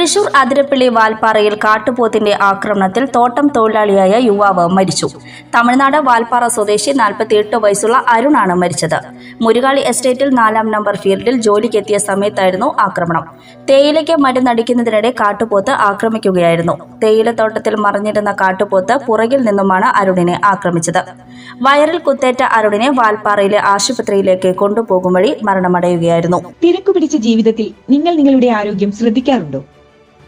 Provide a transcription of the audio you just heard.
തൃശൂർ അതിരപ്പള്ളി വാൽപ്പാറയിൽ കാട്ടുപോത്തിന്റെ ആക്രമണത്തിൽ തോട്ടം തൊഴിലാളിയായ യുവാവ് മരിച്ചു. തമിഴ്നാട് വാൽപ്പാറ സ്വദേശി നാൽപ്പത്തിയെട്ട് വയസ്സുള്ള അരുണാണ് മരിച്ചത്. മുരുകാളി എസ്റ്റേറ്റിൽ നാലാം നമ്പർ ഫീൽഡിൽ ജോലിക്കെത്തിയ സമയത്തായിരുന്നു ആക്രമണം. തേയിലയ്ക്ക് മരുന്നടിക്കുന്നതിനിടെ കാട്ടുപോത്ത് ആക്രമിക്കുകയായിരുന്നു. തേയിലത്തോട്ടത്തിൽ മറിഞ്ഞിരുന്ന കാട്ടുപോത്ത് പുറകിൽ നിന്നുമാണ് അരുണിനെ ആക്രമിച്ചത്. വയറിൽ കുത്തേറ്റ അരുണിനെ വാൽപ്പാറയിലെ ആശുപത്രിയിലേക്ക് കൊണ്ടുപോകും വഴി മരണമടയുകയായിരുന്നു. തിരക്കു പിടിച്ച ജീവിതത്തിൽ നിങ്ങൾ നിങ്ങളുടെ ആരോഗ്യം ശ്രദ്ധിക്കാറുണ്ടോ?